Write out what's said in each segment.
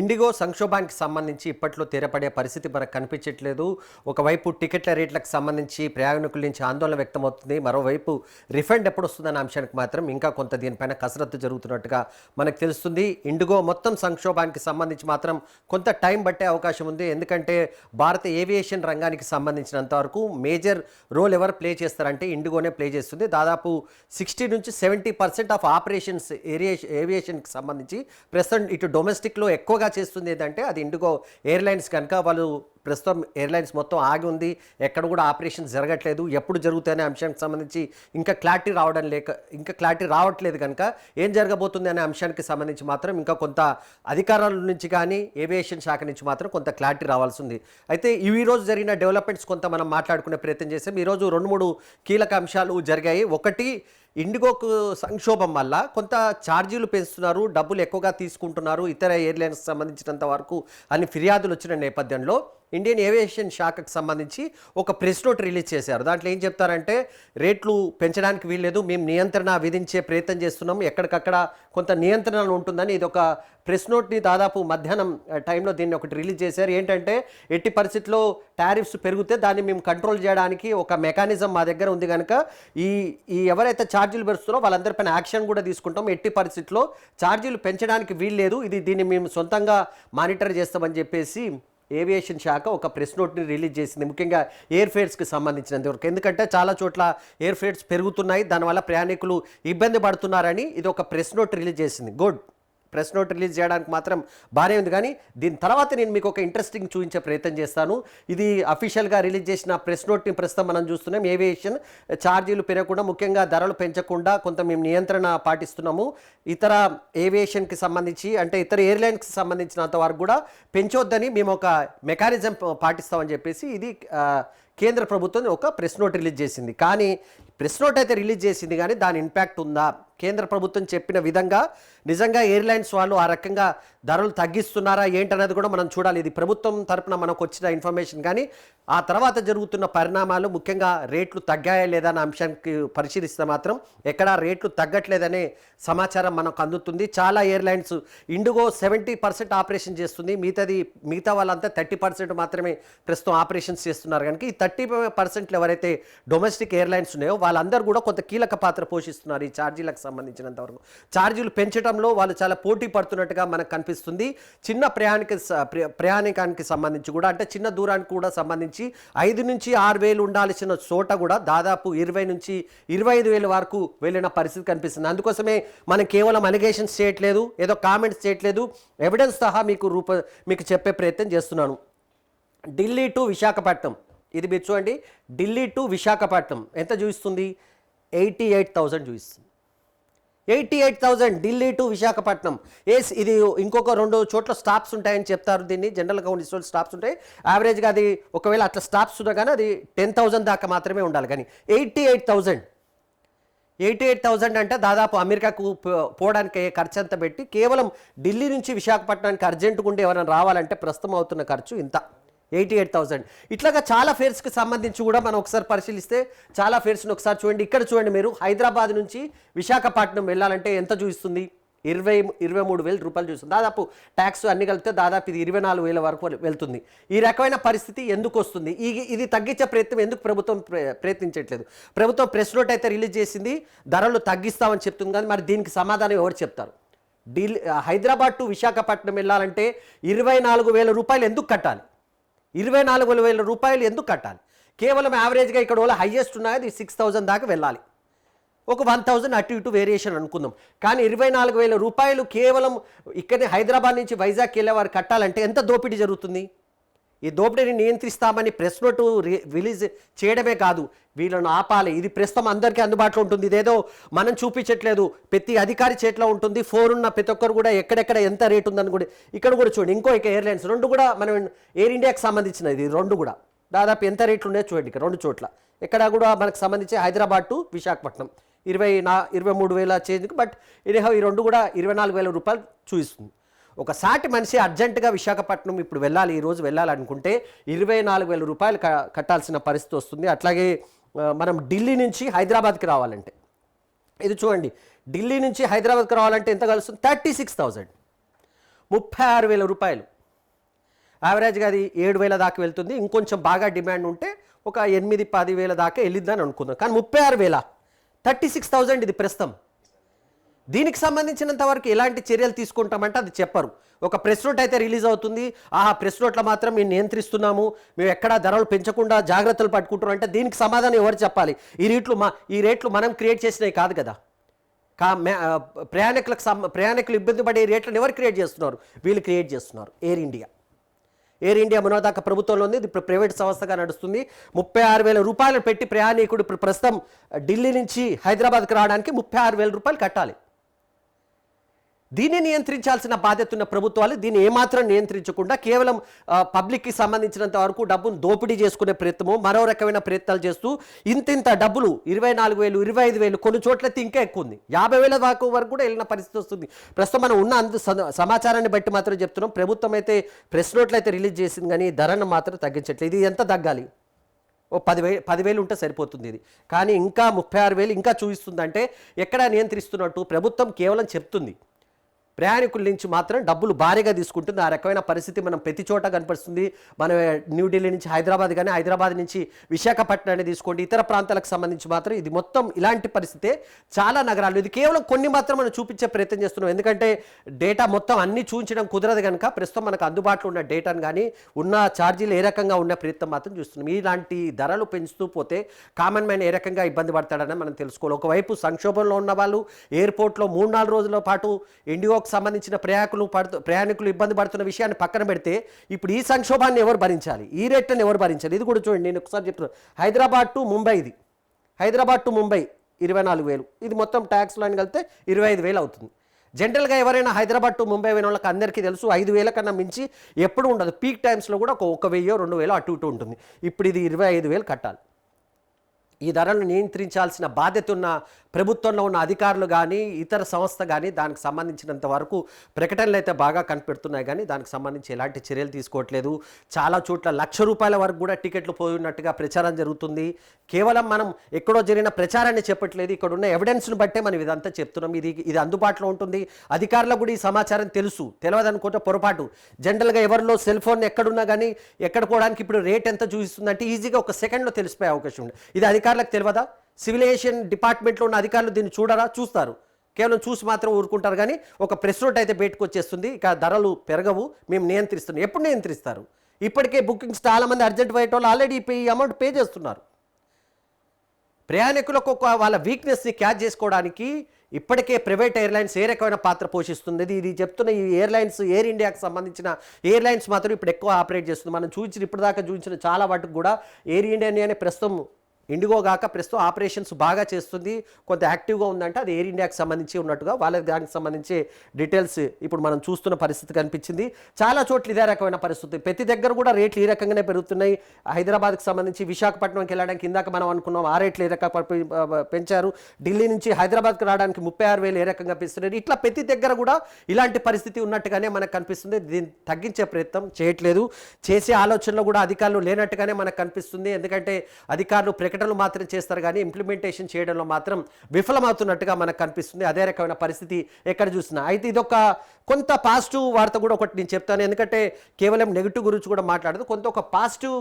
IndiGo సంక్షోభానికి సంబంధించి ఇప్పట్లో తెరపడే పరిస్థితి మనకు కనిపించట్లేదు. ఒకవైపు టికెట్ల రేట్లకు సంబంధించి ప్రయాణికుల నుంచి ఆందోళన వ్యక్తమవుతుంది. మరోవైపు రిఫండ్ ఎప్పుడు వస్తుందనే అంశానికి మాత్రం ఇంకా కొంత దీనిపైన కసరత్తు జరుగుతున్నట్టుగా మనకు తెలుస్తుంది. ఇండిగో మొత్తం సంక్షోభానికి సంబంధించి మాత్రం కొంత టైం పట్టే అవకాశం ఉంది. ఎందుకంటే భారత ఏవియేషన్ రంగానికి సంబంధించినంత వరకు మేజర్ రోల్ ఎవరు ప్లే చేస్తారంటే ఇండిగోనే ప్లే చేస్తుంది. దాదాపు సిక్స్టీ నుంచి సెవెంటీ పర్సెంట్ ఆఫ్ ఆపరేషన్స్ ఏరియే ఏవియేషన్కి సంబంధించి ప్రస్తుతం ఇటు డొమెస్టిక్లో ఎక్కువగా చేస్తుంది ఏంటంటే అది ఇండిగో ఎయిర్లైన్స్ కనుక వాళ్ళు ప్రస్తుతం ఎయిర్లైన్స్ మొత్తం ఆగి ఉంది. ఎక్కడ కూడా ఆపరేషన్ జరగట్లేదు. ఎప్పుడు జరుగుతాయనే అంశానికి సంబంధించి ఇంకా క్లారిటీ రావడం లేక ఇంకా క్లారిటీ రావట్లేదు కనుక ఏం జరగబోతుంది అనే అంశానికి సంబంధించి మాత్రం ఇంకా కొంత అధికారాల నుంచి కానీ ఏవియేషన్ శాఖ నుంచి మాత్రం కొంత క్లారిటీ రావాల్సి ఉంది అయితే ఈ రోజు జరిగిన డెవలప్మెంట్స్ కొంత మనం మాట్లాడుకునే ప్రయత్నం చేసాం. ఈరోజు రెండు మూడు కీలక అంశాలు జరిగాయి. ఒకటి ఇండిగోకు సంక్షోభం వల్ల కొంత ఛార్జీలు పెంచుతున్నారు. డబ్బులు ఎక్కువగా తీసుకుంటున్నారు. ఇతర ఎయిర్లైన్స్ సంబంధించినంత వరకు అని ఫిర్యాదులు వచ్చిన నేపథ్యంలో ఇండియన్ ఏవియేషన్ శాఖకు సంబంధించి ఒక ప్రెస్ నోట్ రిలీజ్ చేశారు. దాంట్లో ఏం చెప్తారంటే రేట్లు పెంచడానికి వీల్లేదు మేము నియంత్రణ విధించే ప్రయత్నం చేస్తున్నాం ఎక్కడికక్కడ కొంత నియంత్రణ ఉంటుందని ఇది ఒక ప్రెస్ నోట్ని దాదాపు మధ్యాహ్నం టైంలో దీన్ని ఒకటి రిలీజ్ చేశారు. ఏంటంటే ఎట్టి పరిస్థితుల్లో టారిఫ్స్ పెరిగితే దాన్ని మేము కంట్రోల్ చేయడానికి ఒక మెకానిజం మా దగ్గర ఉంది కనుక ఈ ఈ ఎవరైతే ఛార్జీలు పెరుస్తున్నారో వాళ్ళందరిపైన యాక్షన్ కూడా తీసుకుంటాం. ఎట్టి పరిస్థితుల్లో ఛార్జీలు పెంచడానికి వీల్లేదు ఇది దీన్ని మేము సొంతంగా మానిటర్ చేస్తామని చెప్పేసి ఏవియేషన్ శాఖ ఒక ప్రెస్ నోట్ని రిలీజ్ చేసింది ముఖ్యంగా ఎయిర్ ఫేర్స్కి సంబంధించినంత వరకు. ఎందుకంటే చాలా చోట్ల ఎయిర్ ఫేర్స్ పెరుగుతున్నాయి దానివల్ల ప్రయాణికులు ఇబ్బంది పడుతున్నారని ఇది ఒక ప్రెస్ నోట్ రిలీజ్ చేసింది. గుడ్. ప్రెస్ నోట్ రిలీజ్ చేయడానికి మాత్రం బాగానే ఉంది. కానీ దీని తర్వాత నేను మీకు ఒక ఇంట్రెస్టింగ్ చూపించే ప్రయత్నం చేస్తాను. ఇది అఫీషియల్గా రిలీజ్ చేసిన ప్రెస్ నోట్ని ప్రస్తుతం మనం చూస్తున్నాం. ఏవియేషన్ ఛార్జీలు పెరగకుండా ముఖ్యంగా ధరలు పెంచకుండా కొంత మేము నియంత్రణ పాటిస్తున్నాము. ఇతర ఏవియేషన్కి సంబంధించి అంటే ఇతర ఎయిర్లైన్స్కి సంబంధించినంత వరకు కూడా పెంచొద్దని మేము ఒక మెకానిజం పాటిస్తామని చెప్పేసి ఇది కేంద్ర ప్రభుత్వం ఒక ప్రెస్ నోట్ రిలీజ్ చేసింది. కానీ ప్రెస్ నోట్ అయితే రిలీజ్ చేసింది కానీ దాని ఇంపాక్ట్ ఉందా? కేంద్ర ప్రభుత్వం చెప్పిన విధంగా నిజంగా ఎయిర్లైన్స్ వాళ్ళు ఆ రకంగా ధరలు తగ్గిస్తున్నారా ఏంటనేది కూడా మనం చూడాలి. ఇది ప్రభుత్వం తరపున మనకు వచ్చిన ఇన్ఫర్మేషన్. కానీ ఆ తర్వాత జరుగుతున్న పరిణామాలు ముఖ్యంగా రేట్లు తగ్గాయా లేదా అన్న అంశానికి పరిశీలిస్తే మాత్రం ఎక్కడా రేట్లు తగ్గట్లేదనే సమాచారం మనకు అందుతుంది. చాలా airlines IndiGo seventy percent operation చేస్తుంది. మిగతాది మిగతా వాళ్ళంతా థర్టీ పర్సెంట్ మాత్రమే ప్రస్తుతం ఆపరేషన్స్ చేస్తున్నారు. కనుక ఈ థర్టీ పర్సెంట్లు ఎవరైతే డొమెస్టిక్ ఎయిర్లైన్స్ ఉన్నాయో వాళ్ళందరూ కూడా కొంత కీలక పాత్ర పోషిస్తున్నారు ఈ ఛార్జీలకు సంబంధించినంత వరకు. ఛార్జీలు పెంచడంలో వాళ్ళు చాలా పోటీ పడుతున్నట్టుగా మనకు కనిపిస్తుంది. చిన్న ప్రయాణిక స- ప్రయాణికానికి సంబంధించి కూడా అంటే చిన్న దూరానికి కూడా సంబంధించి ఐదు నుంచి ఆరు వేలు ఉండాల్సిన చోట కూడా దాదాపు ఇరవై నుంచి ఇరవై ఐదు వేల వరకు వెళ్ళిన పరిస్థితి కనిపిస్తుంది. అందుకోసమే మనం కేవలం అలిగేషన్స్ చేయట్లేదు ఏదో కామెంట్స్ చేయట్లేదు ఎవిడెన్స్ సహా మీకు రూప మీకు చెప్పే ప్రయత్నం చేస్తున్నాను. ఢిల్లీ టు విశాఖపట్నం. ఇది మీరు చూడండి ఢిల్లీ టు విశాఖపట్నం. ఎంత చూపిస్తుంది? ఎయిటీ ఎయిట్ థౌజండ్ చూపిస్తుంది. Eighty eight thousand Delhi to Visakhapatnam. ఏస్ ఇది ఇంకొక రెండు చోట్ల స్టాప్స్ ఉంటాయని చెప్తారు దీన్ని. జనరల్గా కొన్ని చోట్ల స్టాప్స్ ఉంటాయి. యావరేజ్గా అది ఒకవేళ అట్లా స్టాప్స్ ఉన్నా కానీ అది టెన్ థౌజండ్ దాకా మాత్రమే ఉండాలి. కానీ eighty eight thousand eighty eight thousand అంటే దాదాపు అమెరికాకు పో- పోవడానికి అయ్యే ఖర్చు అంత పెట్టి కేవలం ఢిల్లీ నుంచి విశాఖపట్నానికి అర్జెంటుగా ఉండి ఎవరైనా రావాలంటే ప్రస్తుతం అవుతున్న ఖర్చు ఇంత. Eighty eight thousand. ఇట్లాగా చాలా ఫేర్స్కి సంబంధించి కూడా మనం ఒకసారి పరిశీలిస్తే చాలా ఫేర్స్ని ఒకసారి చూడండి. ఇక్కడ చూడండి మీరు హైదరాబాద్ నుంచి విశాఖపట్నం వెళ్ళాలంటే ఎంత చూపిస్తుంది? ఇరవై ఇరవై మూడు వేల రూపాయలు చూస్తుంది దాదాపు ట్యాక్స్ అన్ని కలిపితే దాదాపు ఇది ఇరవై నాలుగు వేల వరకు వెళ్తుంది. ఈ రకమైన పరిస్థితి ఎందుకు వస్తుంది? ఈ ఇది తగ్గించే ప్రయత్నం ఎందుకు ప్రభుత్వం ప్ర- ప్రయత్నించట్లేదు? ప్రభుత్వం ప్రెస్ నోట్ అయితే రిలీజ్ చేసింది ధరలు తగ్గిస్తామని చెప్తుంది కానీ మరి దీనికి సమాధానం ఎవరు చెప్తారు? ఢిల్లీ హైదరాబాద్ టు విశాఖపట్నం వెళ్ళాలంటే ఇరవై నాలుగు వేల రూపాయలు ఎందుకు కట్టాలి? ఇరవై నాలుగు వేల రూపాయలు ఎందుకు కట్టాలి? కేవలం యావరేజ్గా ఇక్కడ వాళ్ళ హైయెస్ట్ ఉన్నాయి? అది సిక్స్ థౌజండ్ దాకా వెళ్ళాలి. ఒక వన్ థౌజండ్ అటు ఇటు వేరియేషన్ అనుకుందాం. కానీ ఇరవై నాలుగు వేల రూపాయలు కేవలం ఇక్కడనే హైదరాబాద్ నుంచి వైజాగ్ వెళ్ళే వారు కట్టాలంటే ఎంత దోపిడీ జరుగుతుంది? ఈ దోపిడీని నియంత్రిస్తామని ప్రెస్ నోట్ రి- రిలీజ్ చేయడమే కాదు వీళ్ళను ఆపాలి. ఇది ప్రస్తుతం అందరికీ అందుబాటులో ఉంటుంది. ఇదేదో మనం చూపించట్లేదు. ప్రతి అధికారి చేతిలో ఉంటుంది. ఫోన్ ఉన్న ప్రతి ఒక్కరు కూడా ఎక్కడెక్కడ ఎంత రేట్ ఉందని కూడా ఇక్కడ కూడా చూడండి. ఇంకో ఇక ఎయిర్లైన్స్. రెండు కూడా మనం ఎయిర్ ఇండియాకి సంబంధించినది. ఇది రెండు కూడా. దాదాపు ఎంత రేట్లు ఉన్నాయో చూడండి ఇక్కడ రెండు చోట్ల. ఇక్కడ కూడా మనకు సంబంధించి హైదరాబాద్ టు విశాఖపట్నం. ఇరవై నా ఇరవై మూడు వేల చేంజ్కి బట్ ఇదేహో ఈ రెండు కూడా ఇరవై నాలుగు వేల రూపాయలు చూపిస్తుంది. ఒక సాటి మనిషి అర్జెంటుగా విశాఖపట్నం ఇప్పుడు వెళ్ళాలి ఈరోజు వెళ్ళాలనుకుంటే ఇరవై నాలుగు వేల రూపాయలు కట్టాల్సిన పరిస్థితి వస్తుంది. అట్లాగే మనం ఢిల్లీ నుంచి హైదరాబాద్కి రావాలంటే. ఇది చూడండి ఢిల్లీ నుంచి హైదరాబాద్కి రావాలంటే ఎంత కలుస్తుంది? Thirty six thousand. ముప్పై ఆరు వేల రూపాయలు. యావరేజ్గా అది ఏడు వేల దాకా వెళ్తుంది. ఇంకొంచెం బాగా డిమాండ్ ఉంటే ఒక ఎనిమిది పది వేల దాకా వెళ్ళిద్దని అనుకుందాం. కానీ ముప్పై ఆరు వేల థర్టీ సిక్స్ థౌజండ్ ఇది ప్రస్తుతం. దీనికి సంబంధించినంత వరకు ఎలాంటి చర్యలు తీసుకుంటామంటే అది చెప్పరు. ఒక ప్రెస్ నోట్ అయితే రిలీజ్ అవుతుంది. ఆ ప్రెస్ నోట్లో మాత్రం మేము నియంత్రిస్తున్నాము. మేము ఎక్కడా ధరలు పెంచకుండా జాగ్రత్తలు పట్టుకుంటున్నాం అంటే దీనికి సమాధానం ఎవరు చెప్పాలి? ఈ రేట్లు మా ఈ రేట్లు మనం క్రియేట్ చేసినవి కాదు కదా. కా ప్రయాణికులకు సమ ప్రయాణికులు ఇబ్బంది పడే రేట్లను ఎవరు క్రియేట్ చేస్తున్నారు? వీళ్ళు క్రియేట్ చేస్తున్నారు. ఎయిర్ ఇండియా. ఎయిర్ ఇండియా మనోదాకా ప్రభుత్వంలో ఉంది. ఇది ఇప్పుడు ప్రైవేట్ సంస్థగా నడుస్తుంది. ముప్పై ఆరు వేల రూపాయలు పెట్టి ప్రయాణికుడు ఇప్పుడు ప్రస్తుతం ఢిల్లీ నుంచి హైదరాబాద్కి రావడానికి ముప్పై ఆరు వేల రూపాయలు కట్టాలి. దీన్ని నియంత్రించాల్సిన బాధ్యత ఉన్న ప్రభుత్వాలు దీన్ని ఏమాత్రం నియంత్రించకుండా కేవలం పబ్లిక్కి సంబంధించినంత వరకు డబ్బును దోపిడీ చేసుకునే ప్రయత్నము మరో రకమైన ప్రయత్నాలు చేస్తూ ఇంతింత డబ్బులు ఇరవై నాలుగు వేలు ఇరవై ఐదు వేలు కొన్ని చోట్ల ఇంకా ఎక్కువ ఉంది. యాభై వేల దాకా వరకు కూడా వెళ్ళిన పరిస్థితి వస్తుంది. ప్రస్తుతం మనం ఉన్న అందు స- సమాచారాన్ని బట్టి మాత్రం చెప్తున్నాం. ప్రభుత్వం అయితే ప్రెస్ నోట్లు అయితే రిలీజ్ చేసింది కానీ ధరను మాత్రం తగ్గించట్లేదు. ఇది ఎంత తగ్గాలి? ఓ పదివేలు పదివేలు ఉంటే సరిపోతుంది ఇది. కానీ ఇంకా ముప్పై ఆరు వేలు ఇంకా చూపిస్తుందంటే ఎక్కడ నియంత్రిస్తున్నట్టు ప్రభుత్వం కేవలం చెప్తుంది. ప్రయాణికుల నుంచి మాత్రం డబ్బులు భారీగా తీసుకుంటుంది. ఆ రకమైన పరిస్థితి మనం ప్రతి చోట కనిపిస్తుంది మనం న్యూఢిల్లీ నుంచి హైదరాబాద్ కానీ హైదరాబాద్ నుంచి విశాఖపట్నాన్ని తీసుకోండి ఇతర ప్రాంతాలకు సంబంధించి మాత్రం ఇది మొత్తం ఇలాంటి పరిస్థితే చాలా నగరాలు. ఇది కేవలం కొన్ని మాత్రం మనం చూపించే ప్రయత్నం చేస్తున్నాం. ఎందుకంటే డేటా మొత్తం అన్ని చూపించడం కుదరదు కనుక ప్రస్తుతం మనకు అందుబాటులో ఉన్న డేటాను కానీ ఉన్న ఛార్జీలు ఏ రకంగా ఉన్న ప్రయత్నం మాత్రం చూస్తున్నాం. ఇలాంటి ధరలు పెంచుతూ పోతే కామన్ మ్యాన్ ఏ రకంగా ఇబ్బంది పడతాడని మనం తెలుసుకోవాలి. ఒకవైపు సంక్షోభంలో ఉన్న వాళ్ళు ఎయిర్పోర్ట్లో మూడు నాలుగు రోజుల పాటు ఇండిగోకి సంబంధించిన ప్రయాణికులు పడుతు ప్రయాణికులు ఇబ్బంది పడుతున్న విషయాన్ని పక్కన పెడితే ఇప్పుడు ఈ సంక్షోభాన్ని ఎవరు భరించాలి? ఈ రేట్లను ఎవరు భరించాలి? ఇది కూడా చూడండి నేను ఒకసారి చెప్తున్నాను హైదరాబాద్ టు ముంబై ఇది. హైదరాబాద్ టు ముంబై ఇరవై నాలుగు వేలు. ఇది మొత్తం ట్యాక్స్లో అని కలిపితే ఇరవై ఐదు వేలు అవుతుంది. జనరల్గా ఎవరైనా హైదరాబాద్ టు ముంబై అయిన వాళ్ళకి అందరికీ తెలుసు ఐదు వేల కన్నా మించి ఎప్పుడు ఉండదు. పీక్ టైమ్స్లో కూడా ఒక ఒక వెయ్యో రెండు వేలు అటు ఇటు ఉంటుంది. ఇప్పుడు ఇది ఇరవై ఐదు వేలు కట్టాలి. ఈ ధరలను నియంత్రించాల్సిన బాధ్యత ఉన్న ప్రభుత్వంలో ఉన్న అధికారులు కానీ ఇతర సంస్థ కానీ దానికి సంబంధించినంత వరకు ప్రకటనలు అయితే బాగా కనిపెడుతున్నాయి. కానీ దానికి సంబంధించి ఎలాంటి చర్యలు తీసుకోవట్లేదు. చాలా చోట్ల లక్ష రూపాయల వరకు కూడా టికెట్లు పోయినట్టుగా ప్రచారం జరుగుతుంది. కేవలం మనం ఎక్కడో జరిగిన ప్రచారాన్ని చెప్పట్లేదు. ఇక్కడ ఉన్న ఎవిడెన్స్ను బట్టే మనం ఇదంతా చెప్తున్నాం. ఇది ఇది అందుబాటులో ఉంటుంది. అధికారులకు కూడా ఈ సమాచారం తెలుసు. తెలియదనుకుంటే పొరపాటు. జనరల్గా ఎవరిలో సెల్ ఫోన్ ఎక్కడున్నా కానీ ఎక్కడ పోవడానికి ఇప్పుడు రేట్ ఎంత చూపిస్తుందంటే ఈజీగా ఒక సెకండ్లో తెలిసిపోయే అవకాశం ఉంది. ఇది అధికారులకు తెలియదా సివిలేషన్ డిపార్ట్మెంట్లో ఉన్న అధికారులు దీన్ని చూడరా? చూస్తారు. కేవలం చూసి మాత్రం ఊరుకుంటారు కానీ ఒక ప్రెస్ నోట్ అయితే బయటకు వచ్చేస్తుంది ఇక ధరలు పెరగవు. మేము నియంత్రిస్తున్నాం. ఎప్పుడు నియంత్రిస్తారు? ఇప్పటికే బుకింగ్స్ చాలా మంది అర్జెంట్ పోయేట వాళ్ళు ఆల్రెడీ పే అమౌంట్ పే చేస్తున్నారు. ప్రయాణికులకు ఒక వాళ్ళ వీక్నెస్ని క్యాచ్ చేసుకోవడానికి ఇప్పటికే ప్రైవేట్ ఎయిర్లైన్స్ ఏ రకమైన పాత్ర పోషిస్తుంది? ఇది చెప్తున్న ఈ ఎయిర్లైన్స్ ఎయిర్ ఇండియాకి సంబంధించిన ఎయిర్లైన్స్ మాత్రం ఇప్పుడు ఎక్కువ ఆపరేట్ చేస్తుంది. మనం చూపించిన ఇప్పటిదాకా చూపించిన చాలా వాటికి కూడా ఎయిర్ ఇండియా అనే ప్రస్తుతం ఇండిగో గాక ప్రస్తుతం ఆపరేషన్స్ బాగా చేస్తుంది. కొంత యాక్టివ్గా ఉందంటే అది ఎయిర్ ఇండియాకి సంబంధించి ఉన్నట్టుగా వాళ్ళ దానికి సంబంధించి డీటెయిల్స్ ఇప్పుడు మనం చూస్తున్న పరిస్థితి కనిపించింది. చాలా చోట్ల ఇదే రకమైన పరిస్థితి. ప్రతి దగ్గర కూడా రేట్లు ఈ రకంగానే పెరుగుతున్నాయి. హైదరాబాద్కి సంబంధించి విశాఖపట్నంకి వెళ్ళడానికి ఇందాక మనం అనుకున్నాం ఆ రేట్లు ఏ రకంగా పెంచారు. ఢిల్లీ నుంచి హైదరాబాద్కి రావడానికి ముప్పై ఆరు వేలు ఏ రకంగా పెంచుతున్నారు. ఇట్లా ప్రతి దగ్గర కూడా ఇలాంటి పరిస్థితి ఉన్నట్టుగానే మనకు కనిపిస్తుంది. దీన్ని తగ్గించే ప్రయత్నం చేయట్లేదు. చేసే ఆలోచనలో కూడా అధికారులు లేనట్టుగానే మనకు కనిపిస్తుంది. ఎందుకంటే అధికారులు ప్రకటనలు మాత్రం చేస్తారు కానీ ఇంప్లిమెంటేషన్ చేయడంలో మాత్రం విఫలమవుతున్నట్టుగా మనకు కనిపిస్తుంది. అదే రకమైన పరిస్థితి ఎక్కడ చూసినా. అయితే ఇదొక కొంత పాజిటివ్ వార్త కూడా ఒకటి నేను చెప్తాను. ఎందుకంటే కేవలం నెగిటివ్ గురించి కూడా మాట్లాడదు. కొంత ఒక పాజిటివ్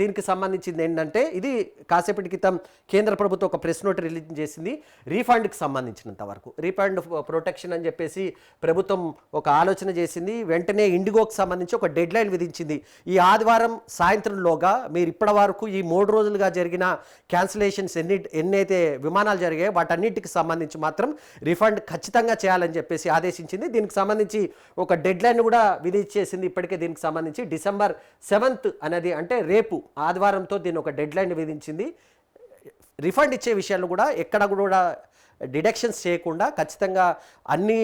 దీనికి సంబంధించింది ఏంటంటే ఇది కాసేపటి క్రితం కేంద్ర ప్రభుత్వం ఒక ప్రెస్ నోట్ రిలీజ్ చేసింది. రీఫండ్కి సంబంధించినంత వరకు. రీఫండ్ ప్రొటెక్షన్ అని చెప్పేసి ప్రభుత్వం ఒక ఆలోచన చేసింది. వెంటనే ఇండిగోకి సంబంధించి ఒక డెడ్ లైన్ విధించింది. ఈ ఆదివారం సాయంత్రంలోగా మీరు ఇప్పటి వరకు ఈ మూడు రోజులుగా జరిగిన క్యాన్సిలేషన్స్ ఎన్ని ఎన్నైతే విమానాలు జరిగాయో వాటన్నిటికి సంబంధించి మాత్రం రిఫండ్ ఖచ్చితంగా చేయాలని చెప్పేసి ఆదేశించింది. దీనికి సంబంధించి ఒక డెడ్ లైన్ కూడా విధించేసింది ఇప్పటికే దీనికి సంబంధించి డిసెంబర్ సెవెంత్ అనేది అంటే రేపు ఆదివారంతో దీని ఒక డెడ్ లైన్ విధించింది. రిఫండ్ ఇచ్చే విషయాలు కూడా ఎక్కడ కూడా డిడక్షన్స్ చేయకుండా ఖచ్చితంగా అన్ని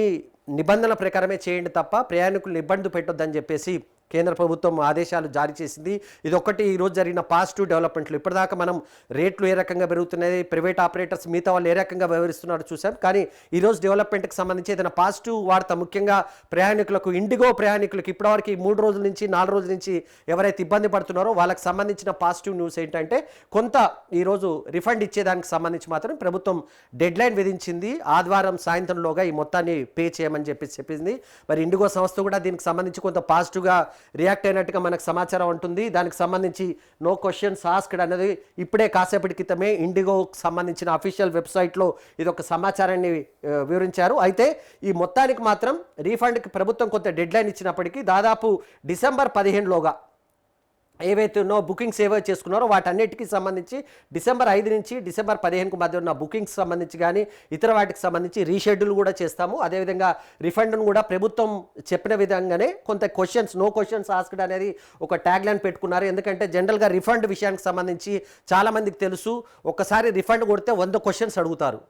నిబంధనల ప్రకారమే చేయండి తప్ప ప్రయాణికులను ఇబ్బంది పెట్టొద్దని చెప్పేసి కేంద్ర ప్రభుత్వం ఆదేశాలు జారీ చేసింది. ఇది ఈరోజు జరిగిన పాజిటివ్ డెవలప్మెంట్లు. ఇప్పటిదాకా మనం రేట్లు ఏ రకంగా పెరుగుతున్నాయి ప్రైవేట్ ఆపరేటర్స్ మిగతా వాళ్ళు ఏ రకంగా వ్యవహరిస్తున్నారో చూసాం. కానీ ఈరోజు డెవలప్మెంట్కి సంబంధించి ఏదైనా పాజిటివ్ వార్త ముఖ్యంగా ప్రయాణికులకు ఇండిగో ప్రయాణికులకు ఇప్పటివరకు మూడు రోజుల నుంచి నాలుగు రోజుల నుంచి ఎవరైతే ఇబ్బంది పడుతున్నారో వాళ్ళకి సంబంధించిన పాజిటివ్ న్యూస్ ఏంటంటే కొంత ఈరోజు రిఫండ్ ఇచ్చేదానికి సంబంధించి మాత్రం ప్రభుత్వం డెడ్ లైన్ విధించింది. ఆదివారం సాయంత్రంలోగా ఈ మొత్తాన్ని పే చేయమని చెప్పి చెప్పింది. మరి ఇండిగో సంస్థ కూడా దీనికి సంబంధించి కొంత పాజిటివ్గా రియాక్ట్ అయినట్టుగా మనకు సమాచారం ఉంటుంది. దానికి సంబంధించి నో క్వశ్చన్స్ ఆస్క్డ్ అనేది ఇప్పుడే కాసేపటి క్రితమే ఇండిగోకి సంబంధించిన అఫీషియల్ వెబ్సైట్లో ఇది ఒక సమాచారాన్ని వివరించారు. అయితే ఈ మొత్తానికి మాత్రం రీఫండ్కి ప్రభుత్వం కొంత డెడ్లైన్ ఇచ్చినప్పటికీ దాదాపు డిసెంబర్ పదిహేనులోగా ఏవైతే ఉన్నో బుకింగ్స్ ఏవైతే చేసుకున్నారో వాటన్నిటికీ సంబంధించి డిసెంబర్ ఐదు నుంచి డిసెంబర్ పదిహేనుకు మధ్య ఉన్న బుకింగ్స్ సంబంధించి కానీ ఇతర వాటికి సంబంధించి రీషెడ్యూల్ కూడా చేస్తాము. అదేవిధంగా రిఫండ్ను కూడా ప్రభుత్వం చెప్పిన విధంగానే కొంత క్వశ్చన్స్ నో క్వశ్చన్స్ ఆస్క్డ్ అనేది ఒక ట్యాగ్ లైన్ పెట్టుకున్నారు. ఎందుకంటే జనరల్గా రిఫండ్ విషయానికి సంబంధించి చాలామందికి తెలుసు. ఒక్కసారి రిఫండ్ కొడితే వంద క్వశ్చన్స్ అడుగుతారు.